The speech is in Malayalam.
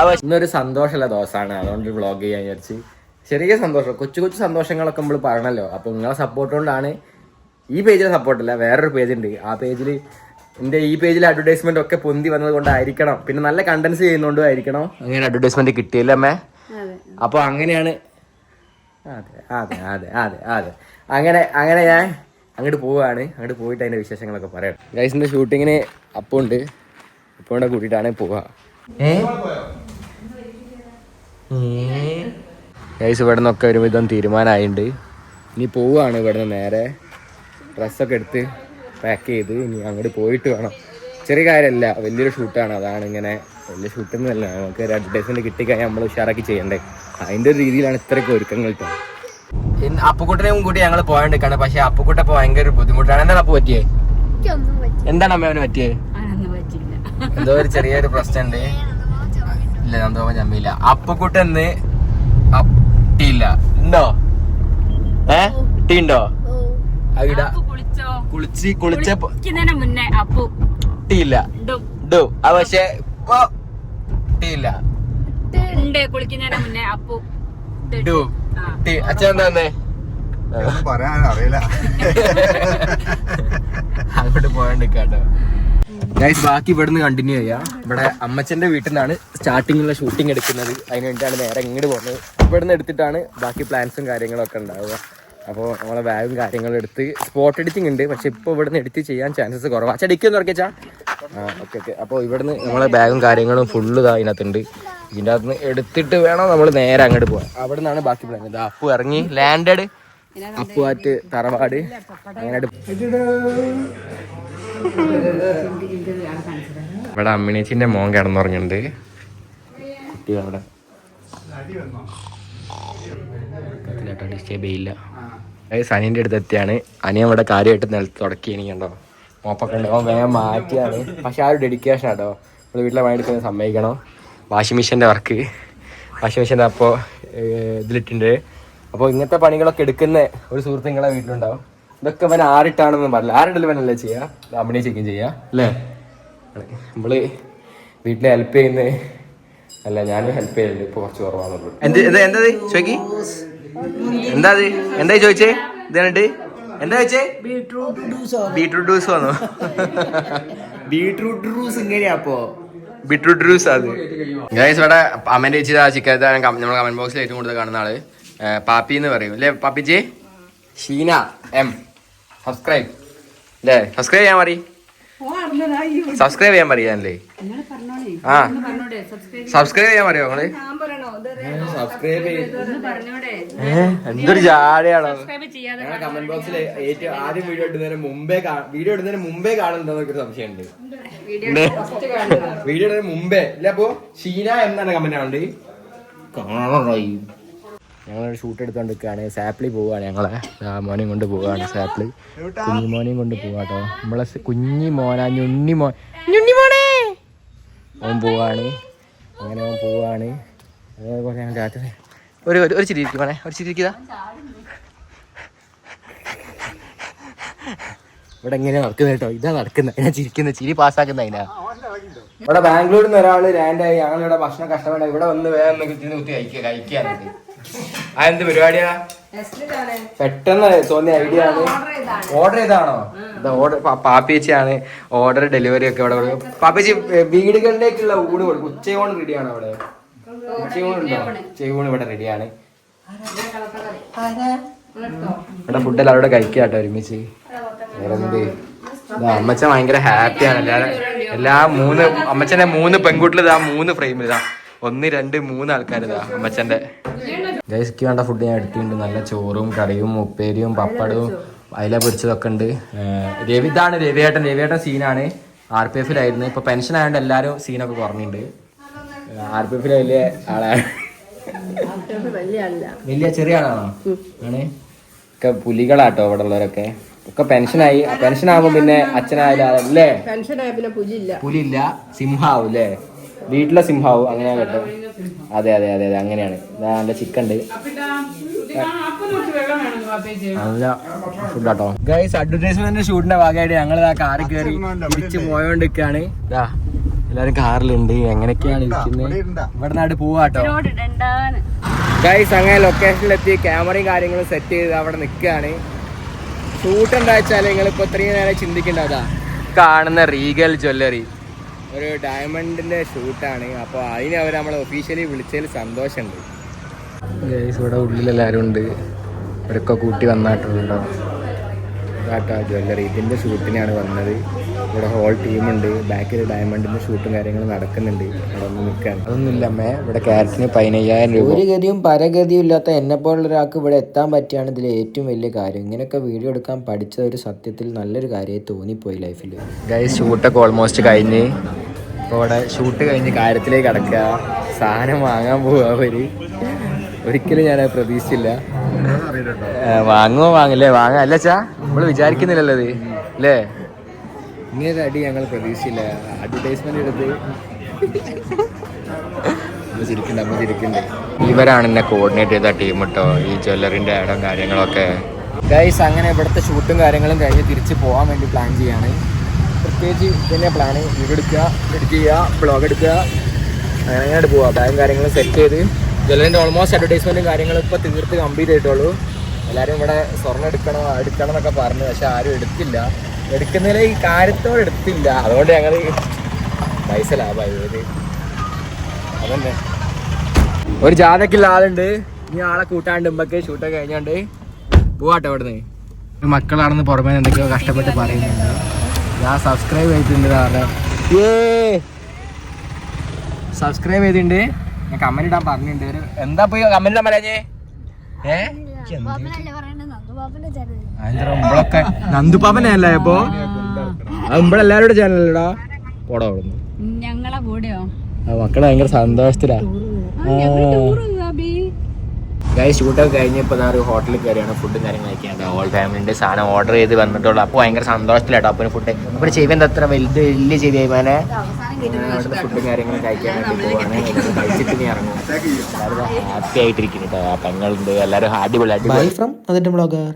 അവ ഇന്നൊരു സന്തോഷമുള്ള ദിവസമാണ്. അതുകൊണ്ട് വ്ളോഗ് ചെയ്യാൻ വിചാരിച്ച്. ചെറിയ സന്തോഷം. കൊച്ചു കൊച്ചു സന്തോഷങ്ങളൊക്കെ നമ്മൾ പറയണല്ലോ. അപ്പൊ നിങ്ങളെ സപ്പോർട്ട് കൊണ്ടാണ് ഈ പേജിലെ സപ്പോർട്ടല്ല വേറൊരു പേജ് ഉണ്ട്. ആ പേജിൽ എന്റെ ഈ പേജിൽ അഡ്വർടൈസ്മെന്റ് ഒക്കെ പൊന്തി വന്നത് കൊണ്ടായിരിക്കണം. പിന്നെ നല്ല കണ്ടൻസ് ചെയ്യുന്നോണ്ടും ആയിരിക്കണം. അങ്ങനെ അഡ്വർടൈസ്മെന്റ് കിട്ടിയല്ലേ അമ്മേ. അപ്പൊ അങ്ങനെയാണ്. അതെ അതെ അതെ അതെ അതെ. അങ്ങനെ അങ്ങനെ ഞാൻ അങ്ങോട്ട് പോവുകയാണ് അങ്ങോട്ട് പോയിട്ട് അതിന്റെ വിശേഷങ്ങളൊക്കെ പറയാം. ഗൈസിന്റെ ഷൂട്ടിങ്ങിന് അപ്പുണ്ട്. അപ്പോടെ കൂട്ടിയിട്ടാണ് പോവാ. ഏസ് ഇവിടെ നിന്നൊക്കെ ഒരുവിധം തീരുമാനമായിട്ടുണ്ട് ഇനി പോവുകയാണ് ഇവിടെ നിന്ന് നേരെ. ഡ്രസ്സൊക്കെ എടുത്ത് പാക്ക് ചെയ്ത് ഇനി അങ്ങോട്ട് പോയിട്ട് വേണം. ചെറിയ കാര്യമല്ല വലിയൊരു ഷൂട്ടാണ്. അതാണ് ഇങ്ങനെ വലിയ ഷൂട്ടൊന്നുമല്ല നമുക്ക് ഒരു അഡ്വർടൈസ്മെന്റ് കിട്ടിക്കഴിഞ്ഞാൽ നമ്മൾ ഉഷാറാക്കി ചെയ്യണ്ടേ. അതിന്റെ ഒരു രീതിയിലാണ് ഇത്രയൊക്കെ ഒരുക്കങ്ങൾ കേട്ടോ അപ്പുക്കുട്ടനെ കൂടി ഞങ്ങൾ പോകാണ്ടിരിക്കാണ്. പക്ഷെ അപ്പുക്കുട്ട ഭയങ്കര ബുദ്ധിമുട്ടാണ്. എന്താണ് അപ്പൊ പറ്റിയേ? എന്താണ് അമ്മ അവന് പറ്റിയേ? എന്തോ ഒരു ചെറിയൊരു പ്രശ്നമുണ്ട്. ഇല്ല നന്ദോമ ചമ്മിയില്ല. അപ്പുക്കുട്ടെന്ന് ടീല്ല ഉണ്ടോ? ഏ? ടീ ഉണ്ടോ? അവിടെ കുളിച്ചോ? കുളിച്ച് കുളിച്ച കുളിക്കുന്നതിന് മുന്നേ അപ്പു. ടീ ഇല്ല. ഡും ഡു ആ പക്ഷെ ഇപ്പൊ ടീ ഇല്ല. ഉണ്ട് കുളിക്കുന്നതിന് മുന്നേ അപ്പു. ഡു. Do tea. അച്ഛൻ പറയാൻ അറിയില്ല. അങ്ങോട്ട് പോയാണ്ടിരിക്കാട്ടോ ഗൈസ് ബാക്കി ഇവിടുന്ന് കണ്ടിന്യൂ ചെയ്യാം. ഇവിടെ അമ്മച്ചന്റെ വീട്ടിൽ നിന്നാണ് സ്റ്റാർട്ടിങ്ങിലുള്ള ഷൂട്ടിംഗ് എടുക്കുന്നത്. അതിന് വേണ്ടിയിട്ടാണ് നേരെ ഇങ്ങോട്ട് പോകുന്നത് ഇവിടുന്ന് എടുത്തിട്ടാണ് ബാക്കി പ്ലാൻസും കാര്യങ്ങളൊക്കെ ഉണ്ടാവുക. അപ്പോൾ നമ്മളെ ബാഗും കാര്യങ്ങളും എടുത്ത് സ്പോട്ട് എഡിറ്റിംഗ് ഉണ്ട്. പക്ഷെ ഇപ്പോൾ ഇവിടുന്ന് എഡിറ്റ് ചെയ്യാൻ ചാൻസസ് കുറവാണ് അച്ഛാ ഡിക്കൊന്ന് ഉറക്കിച്ചാ ആ ഓക്കെ ഓക്കെ അപ്പോൾ ഇവിടുന്ന് നമ്മളെ ബാഗും കാര്യങ്ങളും ഫുള്ള് ഇതാ ഇതിനകത്തുണ്ട്. ഇതിന്റെ അകത്ത് നിന്ന് എടുത്തിട്ട് വേണം നമ്മൾ നേരെ അങ്ങോട്ട് പോകാൻ അവിടെ നിന്നാണ് ബാക്കി പ്ലാൻ ഇത് അപ്പു ഇറങ്ങി. ലാൻഡഡ് അപ്പുവാറ്റ് തറവാട് അങ്ങനെ ഇവിടെ അമ്മിണീച്ചിന്റെ മോൻ കിടന്നുറങ്ങുന്നുണ്ട്. കുട്ടി അവിടെ അടുത്ത് എത്തിയാണ്. അനിയൻ ഇവിടെ കാര്യമായിട്ട് നിലത്ത് തുടക്കി എനിക്ക് കണ്ടോ? മോപ്പൊക്കെ ഉണ്ട്. അവൻ വേഗം മാറ്റിയാണ്. പക്ഷെ ആ ഒരു ഡെഡിക്കേഷൻ ആട്ടോ. നമ്മൾ വീട്ടിലെ പണി എടുക്കുന്നത് സമ്മതിക്കണം. വാഷിംഗ് മെഷീന്റെ വർക്ക് വാഷിംഗ് മെഷീന്റെ അപ്പോൾ ഇതിലിട്ടുണ്ട്. അപ്പോൾ ഇങ്ങനത്തെ പണികളൊക്കെ എടുക്കുന്ന ഒരു സുഹൃത്ത് നിങ്ങളെ വീട്ടിലുണ്ടാവും. ഇതൊക്കെ ഇവൻ ആരിട്ടാണെന്ന് പറഞ്ഞില്ല. ആരുടെ ഇവനല്ലേ ചെയ്യുക അമ്മണി ചെക്കും ചെയ്യുക അല്ലേ? നമ്മൾ വീട്ടിൽ ഹെൽപ്പ് ചെയ്യുന്ന അല്ല ഞാൻ ഹെൽപ്പ് ചെയ്യുന്നുണ്ട്. ഇപ്പൊ കുറച്ച് കുറവാണുള്ളൂ. എന്ത് എന്താ എന്താ ചോദിക്കി എന്താ അത് എന്താ ചോദിച്ചേ? ഇതാണ്ട് എന്താ ചോദിച്ചേ? ബീട്രൂട്ട് ജ്യൂസ് വന്നു? ബീട്രൂട്ട് ജ്യൂസ് ഇങ്ങനെയാ അപ്പോ? ബീട്രൂട്ട് ജ്യൂസ് അത്. ഗൈസ് ഇവിടെ അമ്മേന്റെ ചേച്ചി ചിക്കൻ നമ്മൾ കമന്റ് ബോക്സിൽ ഏറ്റവും കൂടുതൽ കാണുന്ന ആൾ. പാപ്പി എന്ന് പറയും. അല്ലേ പാപ്പിജി ഷീന എം. സബ്സ്ക്രൈബ്. അല്ലേ സബ്സ്ക്രൈബ് ചെയ്യാൻ മതി സബ്സ്ക്രൈബ് ചെയ്യാൻ പറയാനല്ലേ ആ. സബ്സ്ക്രൈബ് ചെയ്യാൻ. പറയോ നിങ്ങൾ? സബ്സ്ക്രൈബ് എന്തൊരു ജാടയാണോ? സബ്സ്ക്രൈബ് ചെയ്യാതെ ഞങ്ങളെ കമന്റ് ബോക്സിൽ ഏറ്റവും ആദ്യം വീഡിയോ ഇടുന്നതിന് മുമ്പേ വീഡിയോ ഇടുന്നതിന് മുമ്പേ കാണുന്നുണ്ടോ ഒരു സംശയമുണ്ട്. വീഡിയോ ഇടുന്നതിന് മുമ്പേ. ഇല്ല അപ്പോ ഷീന എന്നാണ് കമന്റ് ആണുണ്ട് കാണണോ? ഞങ്ങൾ ഷൂട്ട് എടുത്തോണ്ടിരിക്കുകയാണ് സാപ്ലി പോവുകയാണ് ഞങ്ങളെ. മോനെയും കൊണ്ട് പോവുകയാണ് സാപ്ലി കുഞ്ഞി മോനെയും കൊണ്ട് പോവാട്ടോ. നമ്മളെ കുഞ്ഞി മോനാ ഞുണ്ണി മോൻ ഞുണ്ണി മോനെ ഓൻ പോവാണ്. അങ്ങനെ ഓൻ പോവാണ്. അതേപോലെ ഞാൻ രാത്രി ഒരു ഒരു- ചിരി മോനെ. ഒരു ചിരി ഇവിടെ എങ്ങനെയാ നടക്കുന്നത് കേട്ടോ ഇതാ നടക്കുന്നത് ഞാൻ ചിരിക്കുന്ന. ചിരി പാസ്സാക്കുന്ന അതിനാ ഇവിടെ ബാംഗ്ലൂരിൽ നിന്ന് ഒരാൾ ലാൻഡായി ഞങ്ങളിവിടെ ഭക്ഷണം കഷ്ടപ്പെടാ ഇവിടെ വന്ന് ഒന്ന് കുത്തി കഴിക്കുക കഴിക്കാനുണ്ട്. ആ എന്ത് പരിപാടിയാ? പെട്ടെന്ന് തോന്നിയ ഐഡിയ ആണ്. ഓർഡർ ചെയ്താണോ ഓർഡർ പാപ്പിയച്ചിയാണ് ഓർഡർ ഡെലിവറി ഒക്കെ ഇവിടെ കൊടുക്കും. പാപ്പിയച്ചി വീടുകളിലേക്കുള്ള ഊണ് കൊടുക്കും. ഉച്ചയോൺ റെഡി ആണോ അവിടെ. ഉച്ചയൂണ് ഉണ്ടോ? ഉച്ചയൂണ് ഇവിടെ റെഡിയാണ് ഇവിടെ ഫുഡെല്ലാം അവിടെ കഴിക്കുക കേട്ടോ ഒരുമിച്ച്. വേറെന്ത്? അമ്മച്ചൻ ഭയങ്കര ഹാപ്പിയാണ് എല്ലാ എല്ലാ മൂന്ന് അമ്മച്ചന്റെ മൂന്ന് പെൺകുട്ടികൾ ഇതാ മൂന്ന് ഫ്രെയിമിൽ ഇതാ. ഒന്ന് രണ്ട് മൂന്ന് ആൾക്കാരുതാ അമ്മച്ചന്റെ ഗൈസ്ക്ക് വേണ്ട ഫുഡ് ഞാൻ എടുത്തിട്ടുണ്ട്. നല്ല ചോറും കറിയും ഉപ്പേരിയും പപ്പടവും അയില പൊരിച്ചതൊക്കെ ഉണ്ട്. രവിതാണ് രവി ഇതാണ് രവിയേട്ടൻ. രവിയേട്ടൻ സീനാണ്. ആർ പി എഫിലായിരുന്നു ഇപ്പൊ പെൻഷൻ ആയതുകൊണ്ട് എല്ലാവരും സീനൊക്കെ കുറഞ്ഞിട്ടുണ്ട്. ആർ പി എഫിലെ വലിയ ആളാണ്. വലിയ ചെറിയ ആളാണോ? ആണ്. ഒക്കെ പുലികളാട്ടോ അവിടെ ഉള്ളവരൊക്കെ ഒക്കെ പെൻഷനായി പെൻഷൻ ആകുമ്പോ പിന്നെ അച്ഛനായാലും അല്ലേ പെൻഷനായ പിന്നെ പുലിയില്ല. പുലിയില്ല. സിംഹാവും അല്ലേ വീട്ടിലെ സിംഹാവ് അങ്ങനെയാണ് കേട്ടോ. അതെ അതെ അതെ അതെ അങ്ങനെയാണ്. എന്റെ ചിക്കൻ ഉണ്ട് നല്ല ഫുഡാട്ടോ ഗൈസ് അഡ്വർടൈസ്മെന്റ് ഷൂട്ടിന്റെ ഭാഗമായിട്ട് ഞങ്ങൾ ആ കാറിൽ കയറി തിരിച്ച് പോയോണ്ടിരിക്കാണ്. ഇതാ എല്ലാരും കാറിലുണ്ട്. എങ്ങനെയൊക്കെയാണ് ഇരിക്കുന്നത് ഉണ്ടാ ഇവിടെ നാട് പോവാട്ടോ ഗൈസ് അങ്ങനെ ലൊക്കേഷനിലെത്തി ക്യാമറയും കാര്യങ്ങളും സെറ്റ് ചെയ്ത് അവിടെ നിൽക്കുകയാണ് ഷൂട്ട് എന്താ വെച്ചാൽ ഇപ്പൊ ഇത്രയും നേരം ചിന്തിക്കേണ്ടതാ കാണുന്ന റീഗൽ ജ്വല്ലറി ഒരു ഡയമണ്ടിന്റെ ഷൂട്ടാണ് അപ്പോൾ അതിന് അവർ നമ്മളെ ഒഫീഷ്യലി വിളിച്ചതിൽ സന്തോഷമുണ്ട്. ഗൈസ് ഇവിടെ ഉള്ളിലെല്ലാവരും ഉണ്ട്. ഇവരൊക്കെ കൂട്ടി വന്നിട്ടുണ്ടോ? ജ്വല്ലറി ഇതിന്റെ ഷൂട്ടിനാണ് വന്നത്. ഇവിടെ ഹോൾ ടീമുണ്ട് ബാക്കിൽ ഡയമണ്ടിന്റെ ഷൂട്ടും കാര്യങ്ങളും നടക്കുന്നുണ്ട്. അവിടെ ഒന്ന് നിൽക്കാൻ അതൊന്നുമില്ല അമ്മേ. ഇവിടെ ക്യാരറ്റിന് പതിനയ്യായിരം രൂപ. ഒരു ഗതിയും പരഗതിയും ഇല്ലാത്ത എന്നെ പോലുള്ള ഒരാൾക്ക് ഇവിടെ എത്താൻ പറ്റിയാണ് ഇതിലെ ഏറ്റവും വലിയ കാര്യം. ഇങ്ങനെയൊക്കെ വീഡിയോ എടുക്കാൻ പഠിച്ചത് ഒരു സത്യത്തിൽ നല്ലൊരു കാര്യമായി തോന്നിപ്പോയി ലൈഫിൽ ഗൈസ് ഷൂട്ടൊക്കെ ഓൾമോസ്റ്റ് കഴിഞ്ഞ്. ഇപ്പോൾ ഇവിടെ ഷൂട്ട് കഴിഞ്ഞ് കാര്യത്തിലേക്ക് കിടക്കുക. സാധനം വാങ്ങാൻ പോവുക അവർ. ഒരിക്കലും ഞാൻ പ്രതീക്ഷിച്ചില്ല. വാങ്ങുമോ വാങ്ങില്ലേ? വാങ്ങാം. അല്ല ചാ നമ്മൾ വിചാരിക്കുന്നില്ലല്ലോ ഇത്. അല്ലേ ഇങ്ങനെ ഒരു അടി ഞങ്ങൾ പ്രതീക്ഷയില്ല അഡ്വർടൈസ്മെന്റ് എടുത്ത്. അമ്മ ഇവരാണ് എന്നെ കോർഡിനേറ്റ് ചെയ്ത ടീം കേട്ടോ ഈ ജ്വല്ലറിന്റെ ഇടം കാര്യങ്ങളൊക്കെ. ഗൈസ് അങ്ങനെ ഇവിടുത്തെ ഷൂട്ടും കാര്യങ്ങളും കഴിഞ്ഞ് തിരിച്ച് പോകാൻ വേണ്ടി പ്ലാൻ ചെയ്യാണ്. പ്രത്യേകിച്ച് ഇതിന്റെ പ്ലാന് വീഡിയോ എടുക്കുക എഡിറ്റ് ചെയ്യുക ബ്ലോഗ് എടുക്കുക. അങ്ങനെ അങ്ങോട്ട് പോവാം. ബാഗും കാര്യങ്ങളും സെറ്റ് ചെയ്ത്. ജ്വല്ലറിന്റെ ഓൾമോസ്റ്റ് അഡ്വർടൈസ്മെന്റും കാര്യങ്ങളും ഇപ്പോൾ തീർത്ത് കംപ്ലീറ്റ് ആയിട്ടുള്ളൂ. എല്ലാവരും ഇവിടെ സ്വർണം എടുക്കണം എടുക്കണം എന്നൊക്കെ പറഞ്ഞു. പക്ഷെ ആരും എടുത്തില്ല. എടുക്കുന്നതിൽ ഈ കാര്യത്തോടെ എടുത്തില്ല. അതുകൊണ്ട് ഞങ്ങൾ പൈസ ലാഭമായി. അതന്നെ. ഒരു ജാഥക്കുള്ള ആളുണ്ട്. ഇനി ആളെ കൂട്ടാണ്ട് ഉമ്പക്ക് ഷൂട്ടൊക്കെ കഴിഞ്ഞാണ്ട് പോവാട്ടോ ഇവിടുന്ന് മക്കളാണെന്ന് പുറമേ എന്തൊക്കെയോ കഷ്ടപ്പെട്ട് പറയുന്നുണ്ട്. ഞാൻ സബ്സ്ക്രൈബ് ചെയ്തിട്ടുണ്ട് ഏ! സബ്സ്ക്രൈബ് ചെയ്തിട്ടുണ്ട്. ഞാൻ കമന്റ് ഇടാൻ പറഞ്ഞിട്ടുണ്ട്. ഒരു എന്താ പോയി കമന്റ് ഇടാൻ പറഞ്ഞേ ഏ? അപ്പൊ? നമ്മളെല്ലാവരുടെ ചാനലല്ലടാ പോടാ അവിടുന്ന്. ഞങ്ങളെ കൂടെയോ? ആ മക്കളെ ഭയങ്കര സന്തോഷത്തിലാ. ഗൈസ് ഷൂട്ടൊക്കെ കഴിഞ്ഞപ്പോൾ ഒരു ഹോട്ടലിൽ കയറിയാണ് ഫുഡും കാര്യങ്ങളും കഴിക്കാണ്ട് ഓൾ ഫാമിലിന്റെ സാധനം ഓർഡർ ചെയ്ത് വന്നിട്ടുള്ളൂ. അപ്പോൾ ഭയങ്കര സന്തോഷത്തിലാട്ടോ. അപ്പോൾ ഫുഡ് അപ്പോൾ ചെയ്യുന്നത് അത്ര വലുത് വലിയ ചെവി ആയിമാനെ അവിടുത്തെ ഫുഡും കാര്യങ്ങളും കഴിക്കാൻ വേണ്ടി പോവാണ്. കഴിച്ചിട്ട് ഇറങ്ങും. എല്ലാവരും ഹാപ്പി ആയിട്ടിരിക്കുന്നു കേട്ടോ പെങ്ങളുണ്ട്. എല്ലാവരും അടിപൊളി അടിപൊളി. ബൈ ഫ്രം അതിന്റെ ബ്ലോഗർ